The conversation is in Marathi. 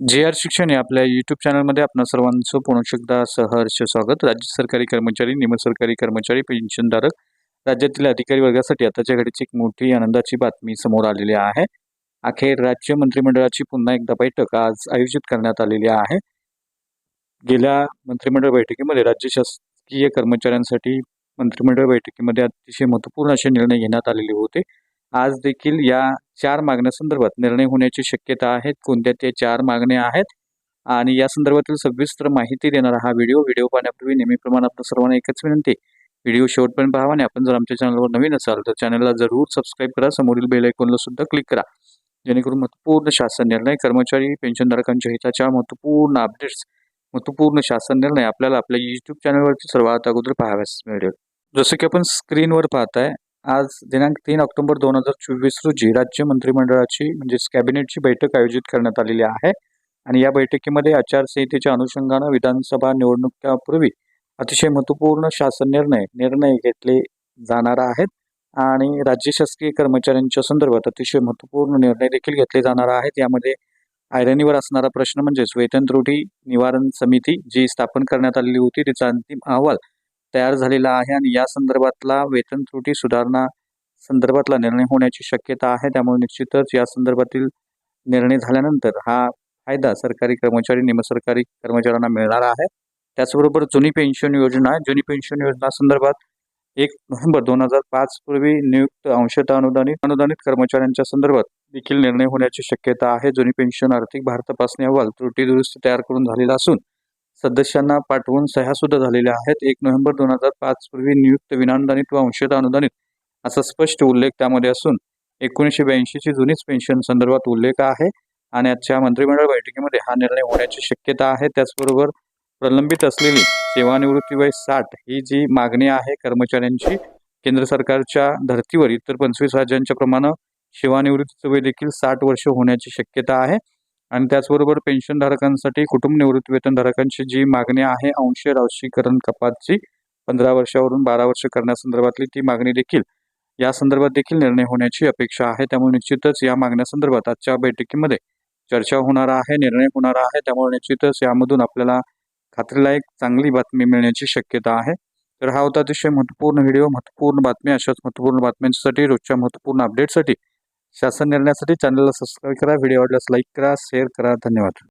जे आर शिक्षण या आपल्या यूट्यूब चॅनलमध्ये आपणा सर्वांचं पुन्हा एकदा सहर्ष स्वागत. राज्य सरकारी कर्मचारी निमसरकारी कर्मचारी पेन्शनधारक राज्यातील अधिकारी वर्गासाठी आताच्या घडीची एक मोठी आनंदाची बातमी समोर आलेली आहे. अखेर राज्य मंत्रिमंडळाची पुन्हा एकदा बैठक आज आयोजित करण्यात आलेली आहे. गेल्या मंत्रिमंडळ बैठकीमध्ये राज्य शासकीय कर्मचाऱ्यांसाठी मंत्रिमंडळ बैठकीमध्ये अतिशय महत्त्वपूर्ण असे निर्णय घेण्यात आलेले होते. आज देखील या चार मागण्यासंदर्भात निर्णय होण्याची शक्यता आहे कोणत्या त्या चार मागण्या आहेत? आणि या संदर्भातील सविस्तर माहिती देणारा हा व्हिडिओ व्हिडिओ पाहण्यापूर्वी नेहमीप्रमाणे आपल्या सर्वांना एकच विनंती. व्हिडिओ शेवटपर्यंत पाहावा आणि आपण जर आमच्या चॅनलवर नवीन असाल तर चॅनलला जरूर सबस्क्राईब करा. समोरील बेल आयकॉनला सुद्धा क्लिक करा. जेणेकरून महत्त्वपूर्ण शासन निर्णय कर्मचारी पेन्शनधारकांच्या हिताच्या महत्त्वपूर्ण अपडेट्स महत्त्वपूर्ण शासन निर्णय आपल्याला आपल्या यूट्यूब चॅनलवरती सर्वात अगोदर पाहाव्यास मिळेल. जसं की आपण स्क्रीनवर पाहताय आज दिनांक तीन ऑक्टोबर दोन हजार चोवीस रोजी राज्य मंत्रिमंडळाची म्हणजेच कॅबिनेटची बैठक आयोजित करण्यात आलेली आहे. आणि या बैठकीमध्ये आचारसंहितेच्या अनुषंगानं विधानसभा निवडणुकीपूर्वी अतिशय महत्त्वपूर्ण शासन निर्णय निर्णय घेतले जाणार आहेत. आणि राज्य शासकीय कर्मचाऱ्यांच्या संदर्भात अतिशय महत्त्वपूर्ण निर्णय देखील घेतले जाणार आहेत. यामध्ये आयरणीवर असणारा प्रश्न म्हणजेच वेतन त्रुटी निवारण समिती जी स्थापन करण्यात आलेली होती तिचा अंतिम अहवाल तयार झालेला आहे आणि या संदर्भातला वेतन त्रुटी सुधारणा संदर्भातला निर्णय होण्याची शक्यता आहे. त्यामुळे निश्चितच या संदर्भातील निर्णय झाल्यानंतर हा फायदा सरकारी कर्मचारी निमसरकारी कर्मचाऱ्यांना मिळणार आहे. त्याचबरोबर जुनी पेन्शन योजना जुनी पेन्शन योजना संदर्भात एक नोव्हेंबर दोन हजार पाच पूर्वी नियुक्त अंशतः अनुदानित अनुदानित कर्मचाऱ्यांच्या संदर्भात देखील निर्णय होण्याची शक्यता आहे. जुनी पेन्शन आर्थिक भार तपासणी अहवाल त्रुटी दुरुस्ती तयार करून झालेला असून सदस्यांना पाठवून सह्या सुद्धा झालेल्या आहेत. एक नोव्हेंबर दोन हजार पाच पूर्वी नियुक्त विनानुदानित व अंशत अनुदानित असा स्पष्ट उल्लेख त्यामध्ये असून एकोणीसशे ब्याऐंशीची जुनीच पेन्शन संदर्भात उल्लेख आहे आणि आजच्या मंत्रिमंडळ बैठकीमध्ये हा निर्णय होण्याची शक्यता आहे. त्याचबरोबर प्रलंबित असलेली सेवानिवृत्ती वय साठ ही जी मागणी आहे कर्मचाऱ्यांची केंद्र सरकारच्या धर्तीवर इतर पंचवीस राज्यांच्या प्रमाणे सेवानिवृत्तीचं वय देखील साठ वर्ष होण्याची शक्यता आहे. आणि त्याचबरोबर पेन्शनधारकांसाठी कुटुंब निवृत्ती वेतनधारकांची जी मागणी आहे अंश राशीकरण कपातची पंधरा वर्षावरून बारा वर्ष करण्यासंदर्भातली ती मागणी देखील या संदर्भात देखील निर्णय होण्याची अपेक्षा आहे. त्यामुळे निश्चितच या मागण्यासंदर्भात आजच्या बैठकीमध्ये चर्चा होणार आहे निर्णय होणार आहे. त्यामुळे निश्चितच यामधून आपल्याला खात्रीलायक चांगली बातमी मिळण्याची शक्यता आहे. तर हा होता अतिशय महत्त्वपूर्ण व्हिडिओ महत्त्वपूर्ण बातमी. अशाच महत्त्वपूर्ण बातम्यांसाठी रोजच्या महत्त्वपूर्ण अपडेटसाठी शासन निर्णयासाठी चॅनलला सबस्क्राईब करा व्हिडिओ आवडल्यास लाईक करा शेअर करा. धन्यवाद.